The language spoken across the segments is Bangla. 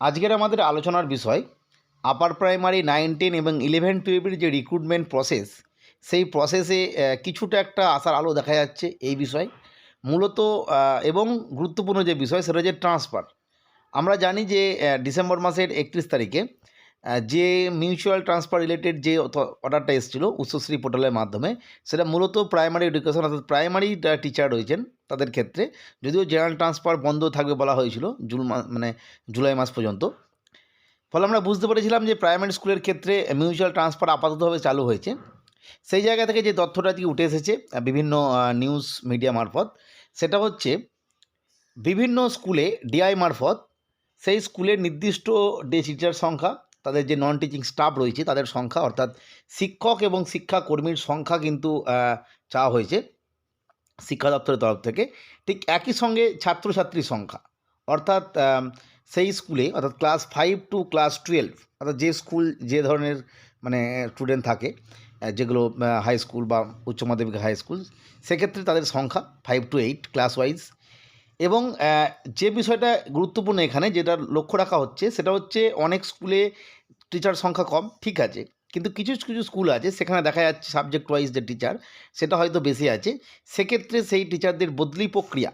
আজকের আমাদের আলোচনার বিষয় আপার প্রাইমারি নাইন টেন এবং ইলেভেন টুয়েলভের যে রিক্রুটমেন্ট প্রসেস সেই প্রসেসে কিছুটা একটা আশার আলো দেখা যাচ্ছে এই বিষয়। মূলত এবং গুরুত্বপূর্ণ যে বিষয় সেটা হচ্ছে ট্রান্সফার আমরা জানি যে ডিসেম্বর মাসের একত্রিশ তারিখে যে মিউচুয়াল ট্রান্সফার রিলেটেড যে অর্ডারটা এসেছিল উচ্চশ্রী পোর্টালের মাধ্যমে, সেটা মূলত প্রাইমারি এডুকেশন অর্থাৎ প্রাইমারি টিচার রয়েছেন তাদের ক্ষেত্রে। যদিও জেনারেল ট্রান্সফার বন্ধ থাকবে বলা হয়েছিল জুন মানে জুলাই মাস পর্যন্ত। ফলে আমরা বুঝতে পেরেছিলাম যে প্রাইমারি স্কুলের ক্ষেত্রে মিউচুয়াল ট্রান্সফার আপাততভাবে চালু হয়েছে। সেই জায়গা থেকে যে তথ্যটা দিয়ে উঠে এসেছে বিভিন্ন নিউজ মিডিয়া মারফত, সেটা হচ্ছে বিভিন্ন স্কুলে ডিআই মারফত সেই স্কুলের নির্দিষ্ট ডে টিচার সংখ্যা, তাদের যে নন টিচিং স্টাফ রয়েছে, তাদের সংখ্যা অর্থাৎ শিক্ষক এবং শিক্ষাকর্মীর সংখ্যা কিন্তু চাওয়া হয়েছে। শিক্ষা দপ্তরের তরফ থেকে ঠিক একই সঙ্গে ছাত্রছাত্রীর সংখ্যা। অর্থাৎ সেই স্কুলে, অর্থাৎ class five to class twelve, অর্থাৎ যে স্কুল, যে ধরনের মানে স্টুডেন্ট থাকে যেগুলো হাই স্কুল বা উচ্চ মাধ্যমিক হাই স্কুল সেক্ষেত্রে তাদের সংখ্যা five to eight class wise এবং যে বিষয়টা গুরুত্বপূর্ণ এখানে, যেটা লক্ষ্য রাখা হচ্ছে, সেটা হচ্ছে অনেক স্কুলে টিচার সংখ্যা কম, ঠিক আছে। কিন্তু কিছু কিছু স্কুল আছে, সেখানে দেখা যাচ্ছে সাবজেক্ট ওয়াইজ যে টিচার সেটা হয়তো বেশি আছে। সেক্ষেত্রে সেই টিচারদের বদলি প্রক্রিয়া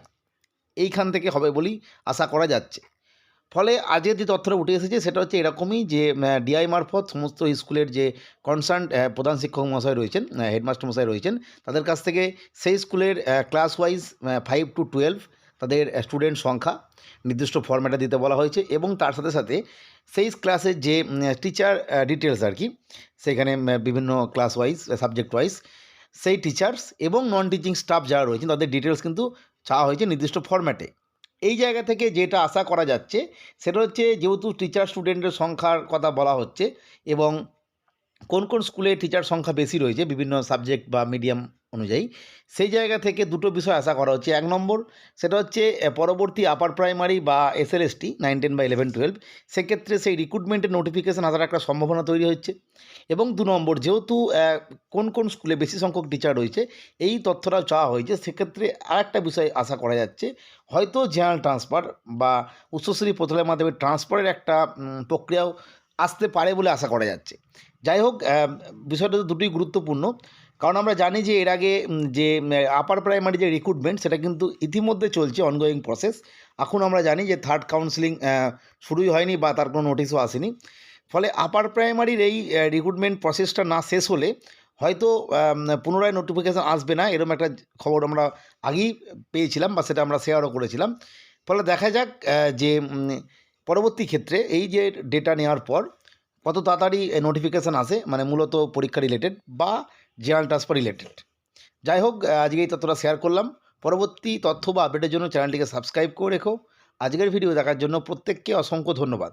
এইখান থেকে হবে বলেই আশা করা যাচ্ছে। ফলে আজকে যে তথ্যটা উঠে এসেছে, সেটা হচ্ছে এরকমই যে ডিআই মারফত সমস্ত স্কুলের যে কনসার্ন প্রধান শিক্ষক মহাশয় রয়েছেন হেডমাস্টার মশাই রয়েছেন, তাদের কাছ থেকে সেই স্কুলের class wise five to twelve তাদের স্টুডেন্ট সংখ্যা নির্দিষ্ট ফর্ম্যাটে দিতে বলা হয়েছে এবং তার সাথে সাথে সেই ক্লাসের যে টিচার ডিটেলস আর কি, সেখানে বিভিন্ন ক্লাস ওয়াইজ সাবজেক্ট ওয়াইজ সেই টিচার্স এবং নন টিচিং স্টাফ যারা রয়েছেন তাদের ডিটেলস কিন্তু চাওয়া হয়েছে নির্দিষ্ট ফরম্যাটে এই জায়গা থেকে যেটা আশা করা যাচ্ছে, সেটা হচ্ছে যেহেতু টিচার স্টুডেন্টের সংখ্যার কথা বলা হচ্ছে এবং কোন কোন স্কুলে টিচার সংখ্যা বেশি রয়েছে, বিভিন্ন সাবজেক্ট বা মিডিয়াম অনুযায়ী। সেই জায়গা থেকে দুটো বিষয় আশা করা হচ্ছে। এক নম্বর, সেটা হচ্ছে পরবর্তী আপার প্রাইমারি বা এসএলএসটি নাইন টেন বা ইলেভেন টুয়েলভ সেক্ষেত্রে সেই রিক্রুটমেন্টের নোটিফিকেশান আসার একটা সম্ভাবনা তৈরি হচ্ছে। এবং দু নম্বর, যেহেতু কোন কোন স্কুলে বেশি সংখ্যক টিচার রয়েছে, এই তথ্যটাও চাওয়া হয়েছে। সেক্ষেত্রে আরেকটা বিষয় আশা করা যাচ্ছে, হয়তো জেনারেল ট্রান্সফার বা উচ্চশ্রী পোর্টালের মাধ্যমে ট্রান্সফারের একটা প্রক্রিয়াও আসতে পারে বলে আশা করা যাচ্ছে। যাই হোক বিষয়টা তো দুটোই গুরুত্বপূর্ণ। কারণ আমরা জানি যে এর আগে যে আপার প্রাইমারি যে রিক্রুটমেন্ট সেটা কিন্তু ইতিমধ্যে চলছে অনগোয়িং প্রসেস এখন আমরা জানি যে থার্ড কাউন্সিলিং শুরুই হয়নি বা তার কোনো নোটিশও আসেনি। ফলে আপার প্রাইমারির এই রিক্রুটমেন্ট প্রসেসটা না শেষ হলে হয়তো পুনরায় নোটিফিকেশান আসবে না এরকম একটা খবর আমরা আগেই পেয়েছিলাম বা সেটা আমরা শেয়ারও করেছিলাম। ফলে দেখা যাক যে পরবর্তী ক্ষেত্রে এই যে ডেটা নেওয়ার পর কত তাড়াতাড়ি নোটিফিকেশান আসে মানে মূলত পরীক্ষা রিলেটেড বা জেনারেল ট্রান্সফার রিলেটেড। যাই হোক আজকে এই তথ্যটা শেয়ার করলাম। পরবর্তী তথ্য বা আপডেটের জন্য চ্যানেলটিকে সাবস্ক্রাইব করে রেখো। আজকের ভিডিও দেখার জন্য প্রত্যেককে অসংখ্য ধন্যবাদ।